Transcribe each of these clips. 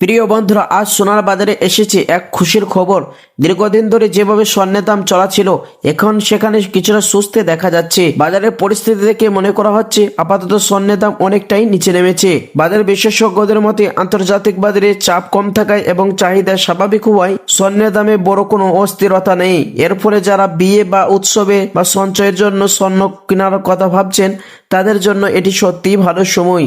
প্রিয় বন্ধুরা, আজ সোনার বাজারে এসেছে এক খুশির খবর। দীর্ঘদিন ধরে যেভাবে স্বর্ণের দাম চড়া ছিল এখন সেখানে কিছুটা সুস্থে দেখা যাচ্ছে। বাজারের পরিস্থিতি দেখে মনে করা হচ্ছে, আপাতত স্বর্ণের দাম অনেকটাই নিচে নেমেছে। বাজার বিশেষজ্ঞদের মতে, আন্তর্জাতিক বাজারে চাপ কম থাকায় এবং চাহিদা স্বাভাবিক হওয়ায় স্বর্ণের দামে বড় কোনো অস্থিরতা নেই। এর ফলে যারা বিয়ে বা উৎসবে বা সঞ্চয়ের জন্য স্বর্ণ কেনার কথা ভাবছেন, তাদের জন্য এটি সত্যিই ভালো সময়।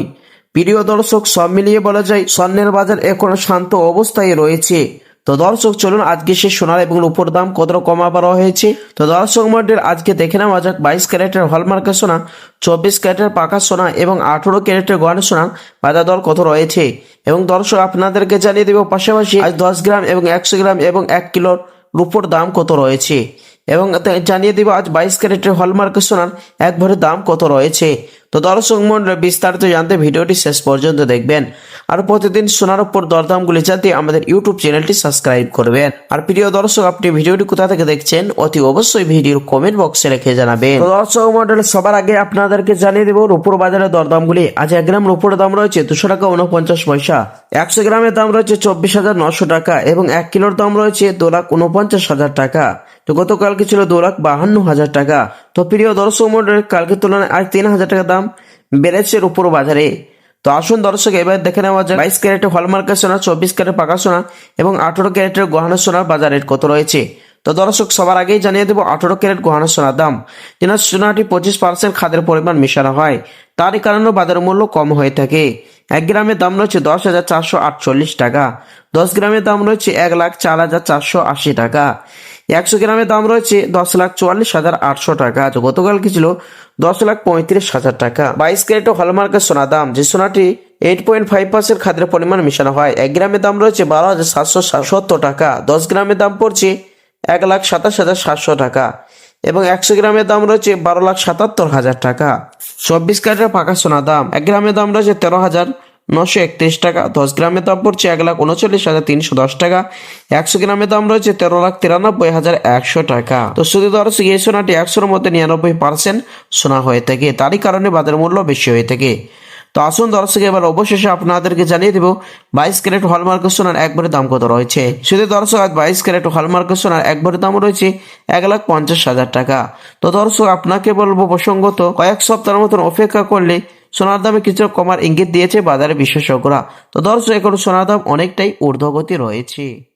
প্রিয় দর্শক, সব মিলিয়ে বলা যায়, স্বর্ণের বাজার এখনও শান্ত অবস্থায় রয়েছে। তো দর্শক, চলুন আজকে সে সোনার এবং উপর দাম কতটা কমা হয়েছে তো দর্শক মন্ডল, আজকে দেখে নেওয়া যাক, বাইশ ক্যারেটের হলমার্কের সোনা, চব্বিশ ক্যারেটের পাকা সোনা এবং আঠেরো ক্যারেটের গয়না সোনা বাজার দর কত রয়েছে? এবং দর্শক, আপনাদেরকে জানিয়ে দেবো পাশাপাশি আজ দশ গ্রাম এবং একশো গ্রাম এবং এক কিলোর রূপোর দাম কত রয়েছে? এবং জানিয়ে দিব আজ বাইশ ক্যারেটের হলমার্কের সোনার এক ভরি দাম কত রয়েছে? তো দর্শক মন্ডল, বিস্তারিত জানতে ভিডিওটি শেষ পর্যন্ত দেখবেন। আর প্রতিদিন সোনার উপর দরদামগুলি জানতে আমাদের ইউটিউব চ্যানেলটি সাবস্ক্রাইব করবেন। আর প্রিয় দর্শক, আপনি ভিডিওটি কোথা থেকে দেখছেন, অতি অবশ্যই ভিডিওর কমেন্ট বক্সে রেখে জানাবেন। তো দর্শক মন্ডল, সবার আগে আপনাদেরকে জানিয়ে দেবো, রূপোর বাজারের দরদামগুলি আজ এক গ্রাম রূপোর দাম রয়েছে দুশো টাকা উনপঞ্চাশ পয়সা, একশো গ্রামের দাম রয়েছে চব্বিশ হাজার নশো টাকা এবং এক কিলোর দাম রয়েছে দু লাখ উনপঞ্চাশ হাজার টাকা। তো গতকালকে ছিল দু লাখ বাহান্ন হাজার টাকা। তো প্রিয় দর্শক মন্ডল কালকের তুলনায় আজ তিন হাজার টাকা দাম বেড়েছে উপর বাজারে। তো আসুন দর্শক, এবার দেখে নেওয়া যায় বাইশ ক্যারেটের হলমার্কের সোনা, চব্বিশ ক্যারেট পাকা সোনা এবং আঠারো ক্যারেটের গহনা সোনার বাজার রেট কত রয়েছে? তো দর্শক, সবার আগেই জানিয়ে দেবো আঠারো ক্যারেট গহনা সোনার দাম। যেন সোনাটি পঁচিশ পার্সেন্ট খাদের পরিমাণ মেশানো হয়, তারই কারণে বাজার মূল্য কম হয়ে থাকে। এক গ্রামের দাম রয়েছে দশ হাজার চারশো আটচল্লিশ টাকা, দশ গ্রামের দাম রয়েছে এক লাখ চার হাজার চারশো আশি টাকা। একশো গ্রামের দাম রয়েছে দশ লাখ চুয়াল্লিশ হাজার আটশো টাকা। গতকাল কি ছিল? দশ লাখ পঁয়ত্রিশ হাজার টাকা। বাইশ ক্যারেট হলমার্কের সোনা দাম। যে সোনাটি এইট পয়েন্ট ফাইভ পার্সেন্ট খাদ্যের পরিমাণ মেশানো হয়, এক গ্রামের দাম রয়েছে বারো হাজার সাতশো সত্তর টাকা। দশ গ্রামের দাম পড়ছে এক লাখ সাতাশ হাজার সাতশো টাকা এবং একশো গ্রামের দাম রয়েছে বারো লাখ সাতাত্তর হাজার টাকা। চব্বিশ ক্যারেটের পাকা সোনা দাম। এক গ্রামের দাম রয়েছে তেরো হাজার নশো একত্রিশ টাকা, দশ গ্রামের দাম পড়ছে এক লাখ উনচল্লিশ হাজার তিনশো দশ টাকা। একশো গ্রামের দাম রয়েছে তেরো লাখ তিরানব্বই হাজার একশো টাকা। তো শুধু দর্শক এই সোনাটি একশোর মধ্যে নিরানব্বই পার্সেন্ট সোনা হয়ে থাকে। তারই কারণে বাজার মূল্য বেশি হয়ে থাকে। তো আসুন দর্শক, এবার অবশেষে আপনাদেরকে জানিয়ে দেবো, বাইশ ক্যারেট হলমার্কের সোনার একবারের দাম কত রয়েছে? শুধু দর্শক, আজ বাইশ ক্যারেট হলমার্কের সোনার একবারের দাম রয়েছে এক লাখ পঞ্চাশ হাজার টাকা। তো দর্শক, আপনাকে বলব প্রসঙ্গত, কয়েক সপ্তাহের মতন অপেক্ষা করলে সোনার দামে কিছু কমার ইঙ্গিত দিয়েছে বাজারে বিশেষজ্ঞরা। তো দর্শক, এখন সোনার দাম অনেকটাই ঊর্ধ্বগতি রয়েছে।